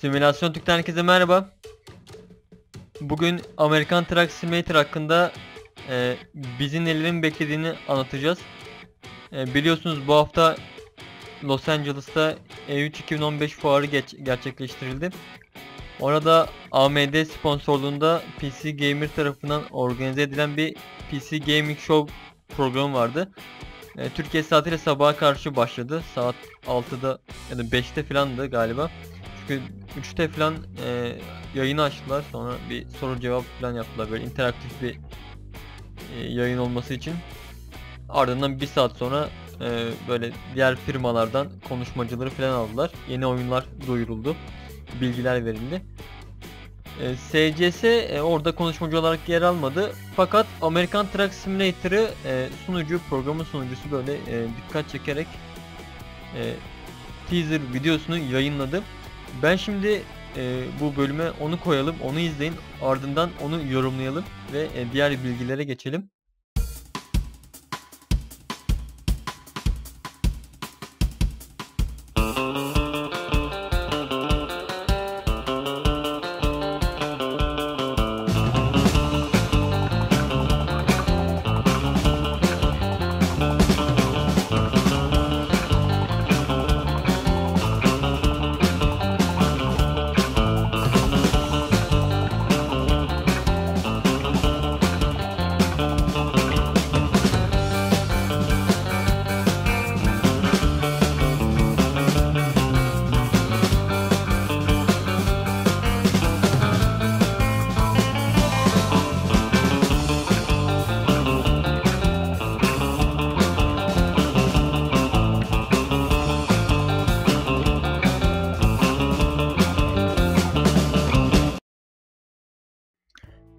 Simülasyon Türk'ten herkese merhaba. Bugün Amerikan Truck Simulator hakkında e, bizim nelerin beklediğini anlatacağız. E, biliyorsunuz bu hafta Los Angeles'ta E3 2015 fuarı geç, gerçekleştirildi. Orada AMD sponsorluğunda PC Gamer tarafından organize edilen bir PC Gaming Show programı vardı. E, Türkiye saatiyle sabaha karşı başladı. Saat 6'da ya da 5'te falandı galiba. Çünkü 3'te falan e, yayını açtılar. Sonra bir soru cevap falan yaptılar. Böyle interaktif bir e, yayın olması için. Ardından bir saat sonra e, böyle diğer firmalardan konuşmacıları falan aldılar. Yeni oyunlar duyuruldu. Bilgiler verildi. E, SCS e, orada konuşmacı olarak yer almadı. Fakat American Truck Simulator'ı e, sunucu, programın sunucusu böyle e, dikkat çekerek e, teaser videosunu yayınladı. Ben şimdi e, bu bölüme onu koyalım, onu izleyin. Ardından onu yorumlayalım ve e, diğer bilgilere geçelim.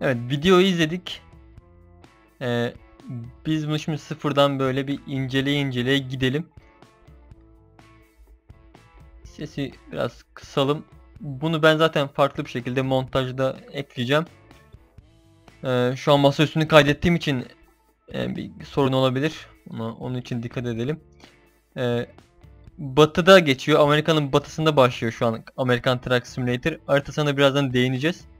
Evet videoyu izledik. Ee, biz şimdi sıfırdan böyle bir inceleye inceleye gidelim. Sesi biraz kısalım. Bunu ben zaten farklı bir şekilde montajda ekleyeceğim. Ee, şu an masa üstünü kaydettiğim için e, bir sorun olabilir. Ama onun için dikkat edelim. Ee, batıda geçiyor. Amerika'nın batısında başlıyor şu an Amerikan Truck Simulator. Haritasına birazdan değineceğiz.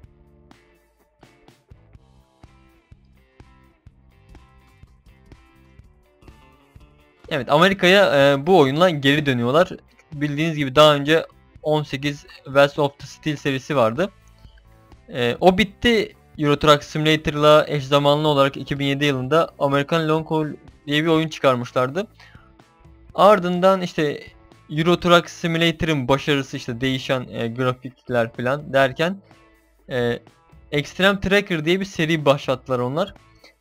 Evet Amerika'ya e, bu oyunla geri dönüyorlar. Bildiğiniz gibi daha önce 18 West of the Steel serisi vardı. E, o bitti. Euro Truck Simulator'la eş zamanlı olarak 2007 yılında American Long Haul diye bir oyun çıkarmışlardı. Ardından işte Euro Truck Simulator'ın başarısı işte değişen e, grafikler falan derken e, Extreme Tracker diye bir seri başlattılar onlar.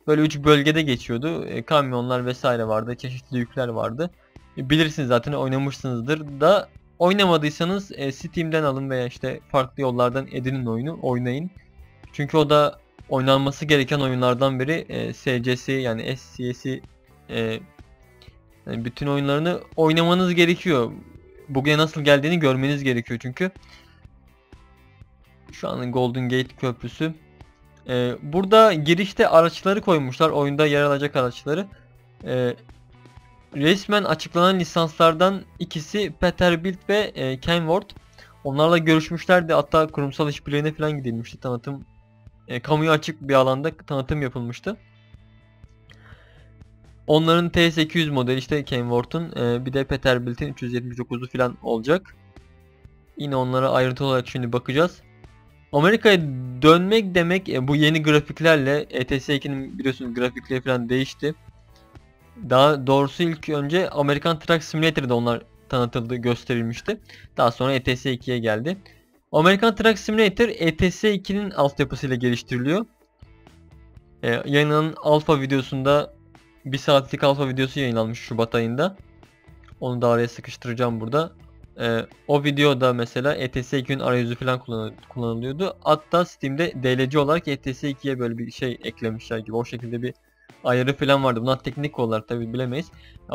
Böyle üç bölgede geçiyordu. E, kamyonlar vesaire vardı. Çeşitli yükler vardı. E, bilirsiniz zaten oynamışsınızdır da oynamadıysanız e, Steam'den alın veya işte farklı yollardan edinin oyunu oynayın. Çünkü o da oynanması gereken oyunlardan biri e, SCS yani SCS'i e, yani bütün oyunlarını oynamanız gerekiyor. Bugüne nasıl geldiğini görmeniz gerekiyor çünkü. Şu an Golden Gate Köprüsü. Ee, burada girişte araçları koymuşlar. Oyunda yer alacak araçları. Ee, resmen açıklanan lisanslardan ikisi Peterbilt ve e, Kenworth. Onlarla görüşmüşlerdi. Hatta kurumsal işbirliğine falan gidilmişti. Tanıtım e, kamuya açık bir alanda tanıtım yapılmıştı. Onların T800 modeli işte Kenworth'un e, bir de Peterbilt'in 379'u falan olacak. Yine onlara ayrıntı olarak şimdi bakacağız. Amerika'ya dönmek demek e, bu yeni grafiklerle ETS2'nin biliyorsunuz grafikleri falan değişti. Daha doğrusu ilk önce Amerikan Truck Simulator'da onlar tanıtıldı, gösterilmişti. Daha sonra ETS2'ye geldi. Amerikan Truck Simulator ETS2'nin altyapısıyla geliştiriliyor. Ee, yayınlanan alfa videosunda bir saatlik alfa videosu yayınlanmış Şubat ayında. Onu da araya sıkıştıracağım burada. Ee, o videoda mesela ETS2'nin arayüzü falan kullanılıyordu. Hatta Steam'de DLC olarak ETS2'ye böyle bir şey eklemişler gibi. O şekilde bir ayarı falan vardı. Bunlar teknik olarak tabi bilemeyiz.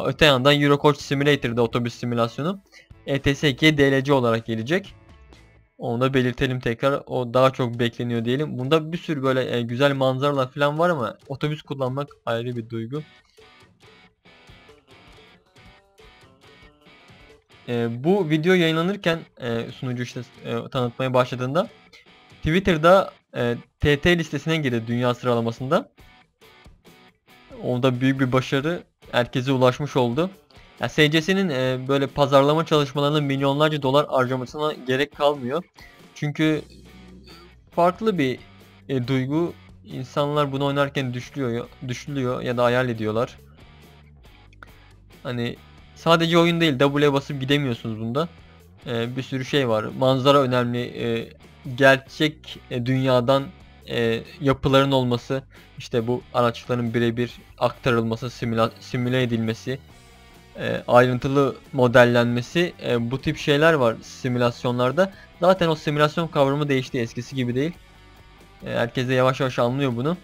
Öte yandan Eurocoach Simulator'da otobüs simülasyonu ETS2'ye DLC olarak gelecek. Onu da belirtelim tekrar. O daha çok bekleniyor diyelim. Bunda bir sürü böyle e, güzel manzaralar falan var ama otobüs kullanmak ayrı bir duygu. E, bu video yayınlanırken e, sunucu işte e, tanıtmaya başladığında Twitter'da e, TT listesine girdi dünya sıralamasında. Onda büyük bir başarı herkese ulaşmış oldu. Yani SCS'nin e, böyle pazarlama çalışmalarının milyonlarca dolar harcamasına gerek kalmıyor. Çünkü farklı bir e, duygu. İnsanlar bunu oynarken düşlüyor, düşlüyor ya da hayal ediyorlar. Hani sadece oyun değil, W'ye basıp gidemiyorsunuz bunda. E, bir sürü şey var. Manzara önemli. E, gerçek e, dünyadan e, yapıların olması, işte bu araçların birebir aktarılması, simüla simüle edilmesi, e, ayrıntılı modellenmesi e, bu tip şeyler var simülasyonlarda. Zaten o simülasyon kavramı değişti eskisi gibi değil. E, herkes de yavaş yavaş anlıyor bunu.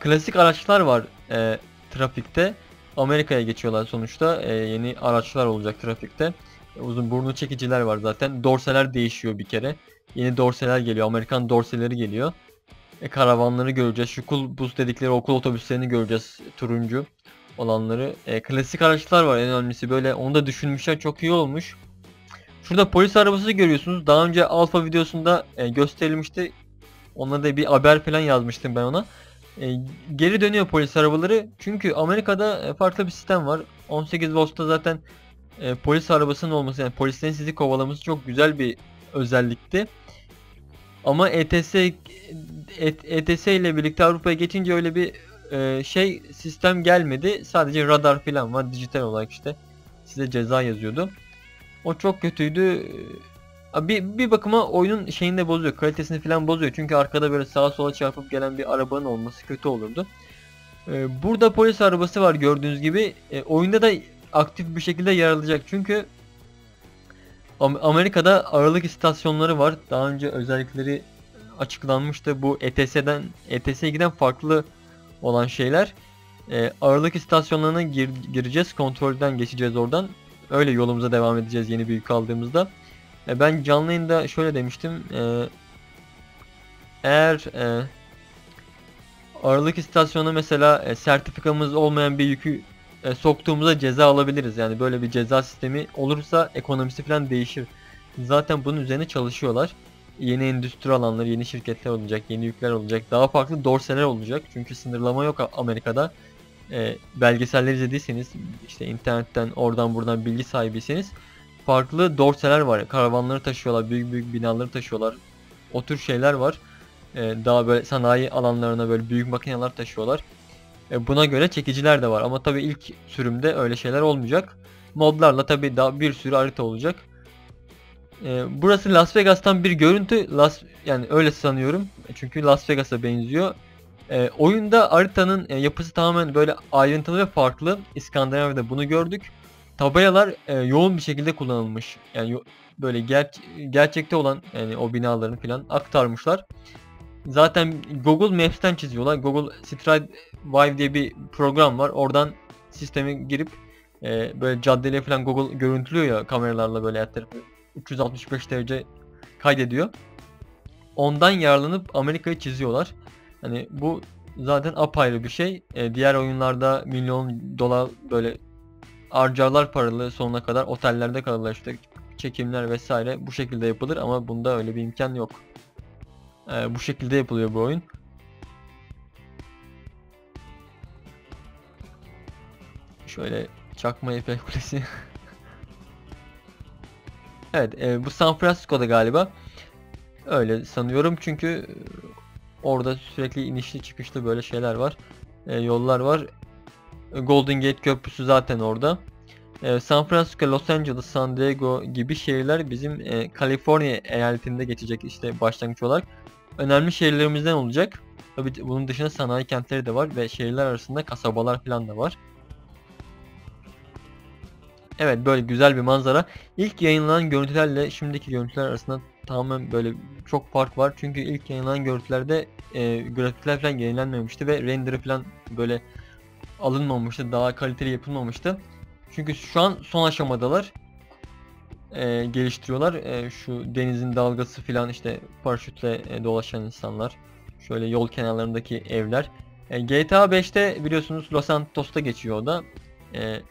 Klasik araçlar var e, trafikte. Amerika'ya geçiyorlar sonuçta. E, yeni araçlar olacak trafikte. E, uzun burnu çekiciler var zaten. Dorseler değişiyor bir kere. Yeni dorseler geliyor. Amerikan dorseleri geliyor. E, karavanları göreceğiz. Şu kul bus dedikleri okul otobüslerini göreceğiz. Turuncu olanları. E, klasik araçlar var en önemlisi. Böyle onu da düşünmüşler. Çok iyi olmuş. Şurada polis arabası görüyorsunuz. Daha önce alfa videosunda e, gösterilmişti. Ona da bir haber falan yazmıştım ben ona. E, geri dönüyor polis arabaları. Çünkü Amerika'da e, farklı bir sistem var. 18 voltta zaten e, polis arabasının olması yani polislerin sizi kovalaması çok güzel bir özellikti. Ama ETS ETS ile birlikte Avrupa'ya geçince öyle bir e, şey sistem gelmedi. Sadece radar falan var dijital olarak işte. Size ceza yazıyordu. O çok kötüydü. Bir, bir bakıma oyunun şeyini de bozuyor. Kalitesini falan bozuyor. Çünkü arkada böyle sağa sola çarpıp gelen bir arabanın olması kötü olurdu. Ee, burada polis arabası var gördüğünüz gibi. Ee, oyunda da aktif bir şekilde yer alacak. Çünkü Amerika'da ağırlık istasyonları var. Daha önce özellikleri açıklanmıştı. Bu ETS'den ETS'ye giden farklı olan şeyler. Ee, ağırlık istasyonlarına gir, gireceğiz. Kontrolden geçeceğiz oradan. Öyle yolumuza devam edeceğiz yeni bir yük aldığımızda. E, ben canlı yayında şöyle demiştim. E, eğer e, ağırlık istasyonu mesela e, sertifikamız olmayan bir yükü e, soktuğumuzda ceza alabiliriz. Yani böyle bir ceza sistemi olursa ekonomisi falan değişir. Zaten bunun üzerine çalışıyorlar. Yeni endüstri alanları, yeni şirketler olacak, yeni yükler olacak, daha farklı dorseler olacak. Çünkü sınırlama yok Amerika'da. E, belgeseller izlediyseniz, işte internetten oradan buradan bilgi sahibiyseniz farklı dorseler var. Karavanları taşıyorlar, büyük büyük binaları taşıyorlar. O tür şeyler var. Ee, daha böyle sanayi alanlarına böyle büyük makineler taşıyorlar. Ee, buna göre çekiciler de var ama tabii ilk sürümde öyle şeyler olmayacak. Modlarla tabii daha bir sürü harita olacak. Ee, burası Las Vegas'tan bir görüntü. Las yani öyle sanıyorum. Çünkü Las Vegas'a benziyor. E, oyunda haritanın e, yapısı tamamen böyle ayrıntılı ve farklı. İskandinavya'da bunu gördük tabelalar e, yoğun bir şekilde kullanılmış. Yani böyle ger gerçekte olan yani o binaların falan aktarmışlar. Zaten Google Maps'ten çiziyorlar. Google Stride Vive diye bir program var. Oradan sisteme girip e, böyle caddeleri falan Google görüntülüyor ya kameralarla böyle her tarafı 365 derece kaydediyor. Ondan yararlanıp Amerika'yı çiziyorlar. Hani bu zaten apayrı bir şey. E, diğer oyunlarda milyon dolar böyle harcarlar paralı sonuna kadar otellerde kalırlar işte çekimler vesaire bu şekilde yapılır ama bunda öyle bir imkan yok. Ee, bu şekilde yapılıyor bu oyun. Şöyle çakma Eiffel Kulesi. evet e, bu San Francisco'da galiba. Öyle sanıyorum çünkü orada sürekli inişli çıkışlı böyle şeyler var. E, yollar var. Golden Gate Köprüsü zaten orada. Ee, San Francisco, Los Angeles, San Diego gibi şehirler bizim e, Kaliforniya eyaletinde geçecek işte başlangıç olarak. Önemli şehirlerimizden olacak. Tabi bunun dışında sanayi kentleri de var ve şehirler arasında kasabalar falan da var. Evet böyle güzel bir manzara. İlk yayınlanan görüntülerle şimdiki görüntüler arasında tamamen böyle çok fark var. Çünkü ilk yayınlanan görüntülerde e, grafikler falan yenilenmemişti ve render'ı falan böyle alınmamıştı. Daha kaliteli yapılmamıştı. Çünkü şu an son aşamadalar. E, geliştiriyorlar. E, şu denizin dalgası falan işte paraşütle e, dolaşan insanlar. Şöyle yol kenarlarındaki evler. E, GTA 5'te biliyorsunuz Los Santos'ta geçiyor o da. E,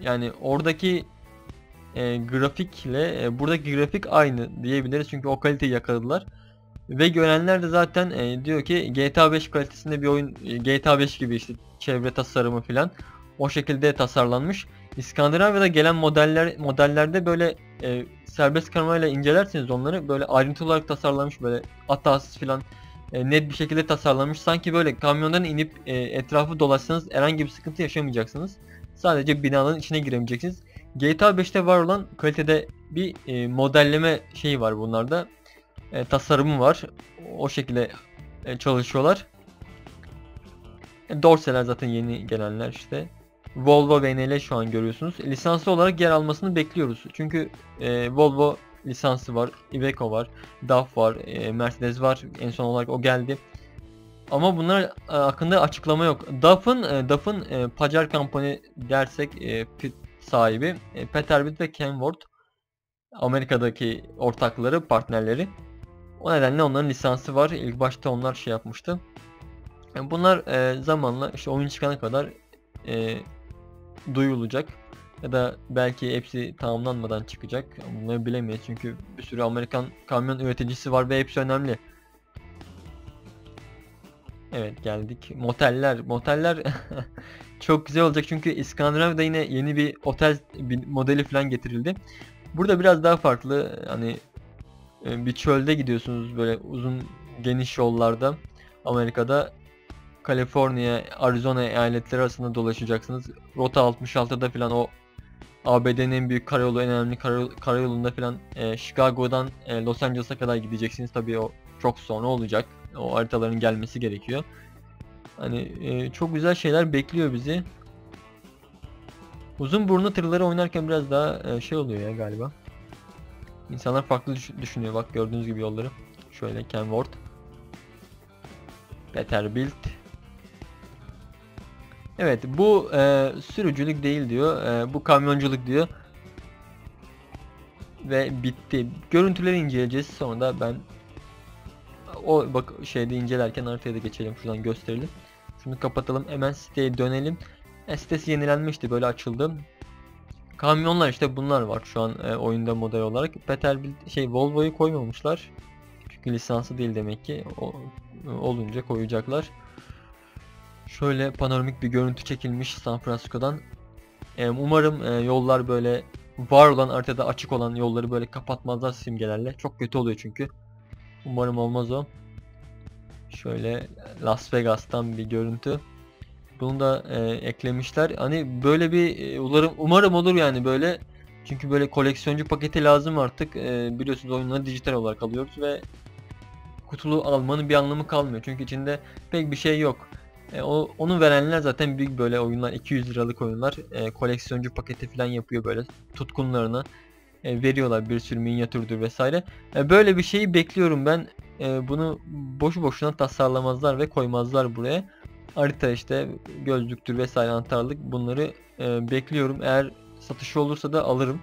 Yani oradaki e, grafikle e, buradaki grafik aynı diyebiliriz çünkü o kaliteyi yakaladılar. Ve görenler de zaten e, diyor ki GTA 5 kalitesinde bir oyun e, GTA 5 gibi işte çevre tasarımı filan o şekilde tasarlanmış. İskandinavya'da gelen modeller modellerde böyle e, serbest kamerayla incelerseniz onları böyle ayrıntılı olarak tasarlanmış böyle atas filan e, net bir şekilde tasarlanmış. Sanki böyle kamyondan inip e, etrafı dolaşsanız herhangi bir sıkıntı yaşamayacaksınız. Sadece binaların içine giremeyeceksiniz. GTA 5'te var olan kalitede bir e, modelleme şeyi var bunlarda. E, tasarımı var. O şekilde e, çalışıyorlar. E, Dorseler zaten yeni gelenler işte. Volvo ve NL şu an görüyorsunuz. Lisanslı olarak yer almasını bekliyoruz. Çünkü e, Volvo lisansı var, Iveco var, DAF var, e, Mercedes var. En son olarak o geldi. Ama bunlar e, hakkında açıklama yok. DAF'ın e, DAF'ın e, Pacer Company dersek e, sahibi e, Peterbilt ve Kenworth Amerika'daki ortakları, partnerleri. O nedenle onların lisansı var. İlk başta onlar şey yapmıştı. Bunlar e, zamanla işte oyun çıkana kadar e, duyulacak. Ya da belki hepsi tamamlanmadan çıkacak. Bunları bilemeyiz çünkü bir sürü Amerikan kamyon üreticisi var ve hepsi önemli. Evet geldik. Moteller. Moteller çok güzel olacak çünkü İskandinav'da yine yeni bir otel bir modeli falan getirildi. Burada biraz daha farklı. Hani bir çölde gidiyorsunuz böyle uzun geniş yollarda. Amerika'da Kaliforniya, Arizona eyaletleri arasında dolaşacaksınız. Rota 66'da falan o ABD'nin en büyük karayolu, en önemli karayolunda falan e, Chicago'dan e, Los Angeles'a kadar gideceksiniz. Tabii o çok sonra olacak. O haritaların gelmesi gerekiyor. Hani e, çok güzel şeyler bekliyor bizi. Uzun burnu tırları oynarken biraz daha e, şey oluyor ya galiba. İnsanlar farklı düş düşünüyor. Bak gördüğünüz gibi yolları. Şöyle Kenworth. Peterbilt. Evet bu e, sürücülük değil diyor. E, bu kamyonculuk diyor. Ve bitti. Görüntüleri inceleyeceğiz. Sonra da ben o bak şeyde incelerken haritaya da geçelim. Şuradan gösterelim. Şunu kapatalım. Hemen siteye dönelim. E, sitesi yenilenmişti. Böyle açıldı. Kamyonlar işte bunlar var şu an e, oyunda model olarak. Peterbilt şey Volvo'yu koymamışlar. Çünkü lisansı değil demek ki. O, olunca koyacaklar. Şöyle panoramik bir görüntü çekilmiş San Francisco'dan. E, umarım e, yollar böyle var olan haritada açık olan yolları böyle kapatmazlar simgelerle. Çok kötü oluyor çünkü. Umarım olmaz o. Şöyle Las Vegas'tan bir görüntü. Bunu da e, eklemişler. Hani böyle bir e, umarım umarım olur yani böyle. Çünkü böyle koleksiyoncu paketi lazım artık. E, biliyorsunuz oyunları dijital olarak alıyoruz ve kutulu almanın bir anlamı kalmıyor. Çünkü içinde pek bir şey yok. E, o, onu verenler zaten büyük böyle oyunlar 200 liralık oyunlar e, koleksiyoncu paketi falan yapıyor böyle tutkunlarına e, veriyorlar bir sürü minyatürdür vesaire. E, böyle bir şeyi bekliyorum ben. E, bunu boşu boşuna tasarlamazlar ve koymazlar buraya. Harita işte gözlüktür vesaire anahtarlık bunları e, bekliyorum. Eğer satışı olursa da alırım.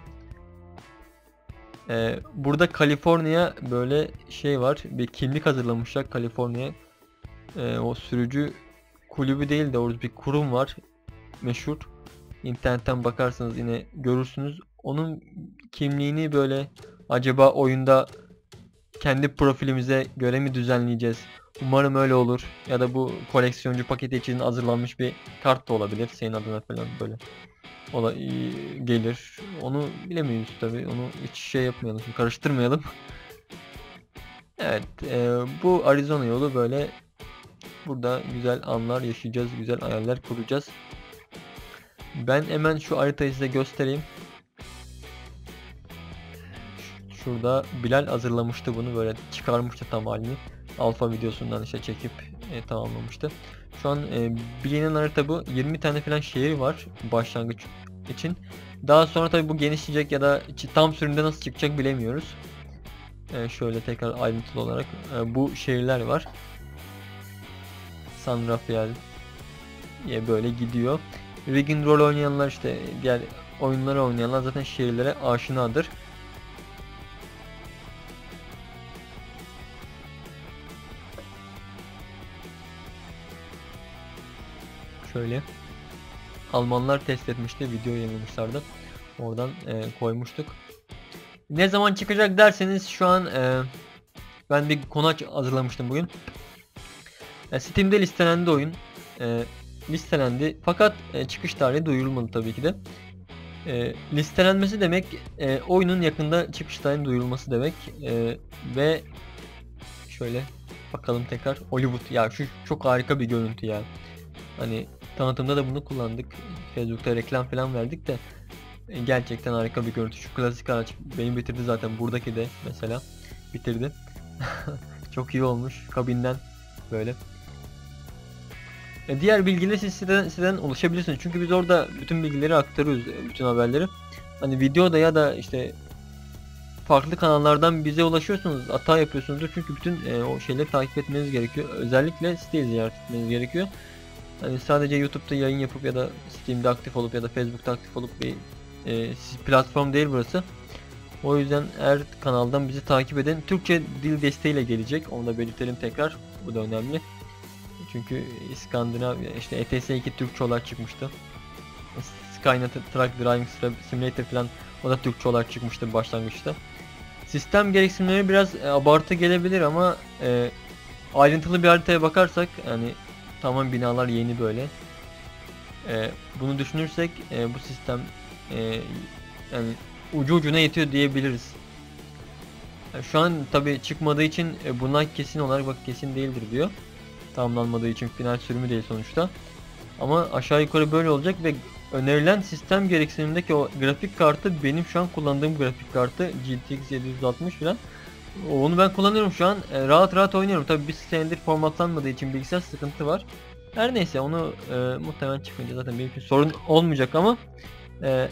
E, burada Kaliforniya böyle şey var. Bir kimlik hazırlamışlar Kaliforniya. E, o sürücü kulübü değil de orada bir kurum var. Meşhur. İnternetten bakarsanız yine görürsünüz. Onun kimliğini böyle acaba oyunda kendi profilimize göre mi düzenleyeceğiz? Umarım öyle olur. Ya da bu koleksiyoncu paketi için hazırlanmış bir kart da olabilir. Senin adına falan böyle ola gelir. Onu bilemiyoruz tabi. Onu hiç şey yapmayalım. Karıştırmayalım. evet. E, bu Arizona yolu böyle burada güzel anlar yaşayacağız. Güzel hayaller kuracağız. Ben hemen şu haritayı size göstereyim. Şurada Bilal hazırlamıştı bunu böyle çıkarmıştı tam halini. Alfa videosundan işte çekip e, tamamlamıştı. Şu an e, bilinen harita bu. 20 tane falan şehir var başlangıç için. Daha sonra tabi bu genişleyecek ya da tam sürümde nasıl çıkacak bilemiyoruz. E, şöyle tekrar ayrıntılı olarak e, bu şehirler var. San Rafael diye böyle gidiyor. Rigging rol oynayanlar işte diğer oyunları oynayanlar zaten şehirlere aşinadır. Şöyle. Almanlar test etmişti. Video yayınlamışlardı. Oradan e, koymuştuk. Ne zaman çıkacak derseniz şu an e, ben bir konu hazırlamıştım bugün. E, Steam'de listelendi oyun. E, listelendi. Fakat e, çıkış tarihi duyurulmadı tabii ki de. E, listelenmesi demek e, oyunun yakında çıkış tarihi duyurulması demek. E, ve şöyle bakalım tekrar Hollywood ya şu çok harika bir görüntü ya. Hani tanıtımda da bunu kullandık. Facebook'ta reklam falan verdik de e, gerçekten harika bir görüntü. Şu klasik araç beni bitirdi zaten buradaki de mesela bitirdi. çok iyi olmuş kabinden böyle. E, diğer bilgileri siz siteden, siteden ulaşabilirsiniz. Çünkü biz orada bütün bilgileri aktarıyoruz, e, bütün haberleri. Hani videoda ya da işte farklı kanallardan bize ulaşıyorsunuz, hata yapıyorsunuzdur. Çünkü bütün e, o şeyleri takip etmeniz gerekiyor. Özellikle siteyi ziyaret etmeniz gerekiyor. Hani sadece YouTube'da yayın yapıp ya da Steam'de aktif olup ya da Facebook'ta aktif olup bir e, platform değil burası. O yüzden her kanaldan bizi takip edin. Türkçe dil desteğiyle gelecek. Onu da belirtelim tekrar. Bu da önemli. Çünkü İskandinav işte ETS2 Türkçe olarak çıkmıştı. Skynet Truck Driving Simulator falan o da Türkçe olarak çıkmıştı başlangıçta. Sistem gereksinimleri biraz e, abartı gelebilir ama e, ayrıntılı bir haritaya bakarsak yani tamam binalar yeni böyle. E, bunu düşünürsek e, bu sistem e, yani ucu ucuna yetiyor diyebiliriz. Yani şu an tabi çıkmadığı için e, bunlar kesin olarak bak kesin değildir diyor tamamlanmadığı için final sürümü değil sonuçta. Ama aşağı yukarı böyle olacak ve önerilen sistem gereksinimindeki o grafik kartı benim şu an kullandığım grafik kartı GTX 760 falan. Onu ben kullanıyorum şu an. E, rahat rahat oynuyorum. Tabi bir senedir formatlanmadığı için bilgisayar sıkıntı var. Her neyse onu e, muhtemelen çıkınca zaten benim için sorun olmayacak ama e,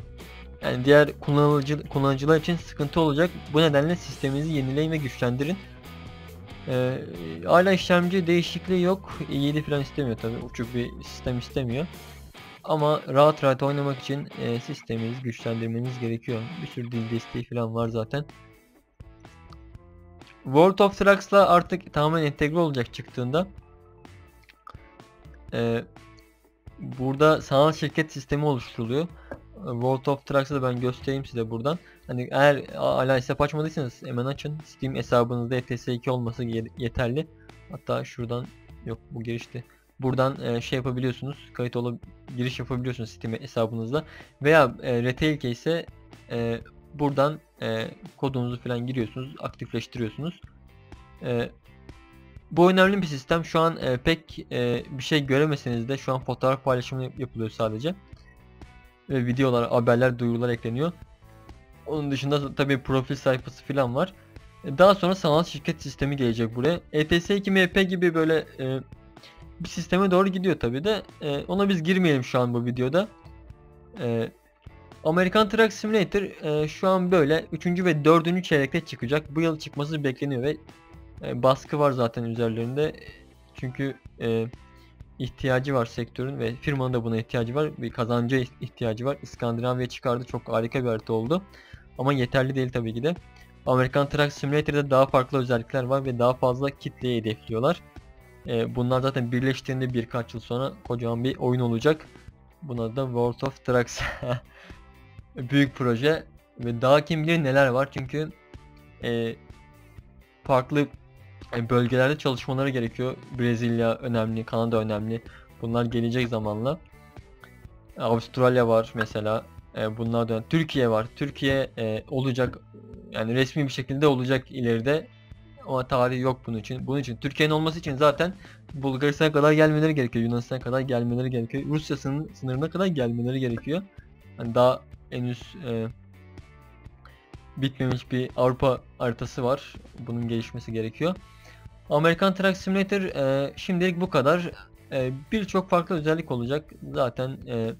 yani diğer kullanıcı kullanıcılar için sıkıntı olacak. Bu nedenle sisteminizi yenileyin ve güçlendirin. Ee, hala işlemci değişikliği yok. i7 falan istemiyor tabi. Uçuk bir sistem istemiyor. Ama rahat rahat oynamak için e, sisteminizi güçlendirmeniz gerekiyor. Bir sürü dil desteği falan var zaten. World of Trucks'la artık tamamen entegre olacak çıktığında. Ee, burada sanal şirket sistemi oluşturuluyor. World of Trucks'ı da ben göstereyim size buradan. Hani eğer hala hesap açmadıysanız hemen açın. Steam hesabınızda ETS2 olması yeterli. Hatta şuradan yok bu girişti. Buradan e, şey yapabiliyorsunuz. Kayıt olup giriş yapabiliyorsunuz Steam hesabınızda. Veya e, retail ise e, buradan e, kodunuzu falan giriyorsunuz, aktifleştiriyorsunuz. E, bu önemli bir sistem. Şu an e, pek e, bir şey göremeseniz de şu an fotoğraf paylaşımı yapılıyor sadece. Ve videolar, haberler, duyurular ekleniyor. Onun dışında tabii profil sayfası falan var. E, daha sonra sanal şirket sistemi gelecek buraya. ETS2 MP gibi böyle e, bir sisteme doğru gidiyor tabii de. E, ona biz girmeyelim şu an bu videoda. E, American Truck Simulator e, şu an böyle 3. ve 4. çeyrekte çıkacak. Bu yıl çıkması bekleniyor ve e, baskı var zaten üzerlerinde. Çünkü e, ihtiyacı var sektörün ve firmanın da buna ihtiyacı var. Bir kazancı ihtiyacı var. İskandinavya çıkardı. Çok harika bir harita oldu. Ama yeterli değil tabii ki de. Amerikan Truck Simulator'da daha farklı özellikler var ve daha fazla kitleyi hedefliyorlar. Ee, bunlar zaten birleştiğinde birkaç yıl sonra kocaman bir oyun olacak. Buna da World of Trucks. Büyük proje ve daha kim bilir neler var çünkü e, farklı e, bölgelerde çalışmaları gerekiyor. Brezilya önemli, Kanada önemli. Bunlar gelecek zamanla. Avustralya var mesela. E, bunlardan Türkiye var. Türkiye e, olacak yani resmi bir şekilde olacak ileride. Ama tarihi yok bunun için. Bunun için Türkiye'nin olması için zaten Bulgaristan'a kadar gelmeleri gerekiyor. Yunanistan'a kadar gelmeleri gerekiyor. Rusya sınırına kadar gelmeleri gerekiyor. Yani daha henüz e, bitmemiş bir Avrupa haritası var. Bunun gelişmesi gerekiyor. Amerikan Truck Simulator e, şimdilik bu kadar. E, Birçok farklı özellik olacak. Zaten e,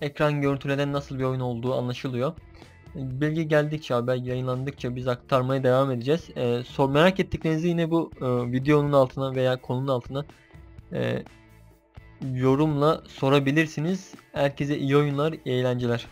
ekran görüntülerden nasıl bir oyun olduğu anlaşılıyor. Bilgi geldikçe, haber yayınlandıkça biz aktarmaya devam edeceğiz. E, sor merak ettiklerinizi yine bu e, videonun altına veya konunun altına e, yorumla sorabilirsiniz. Herkese iyi oyunlar, iyi eğlenceler.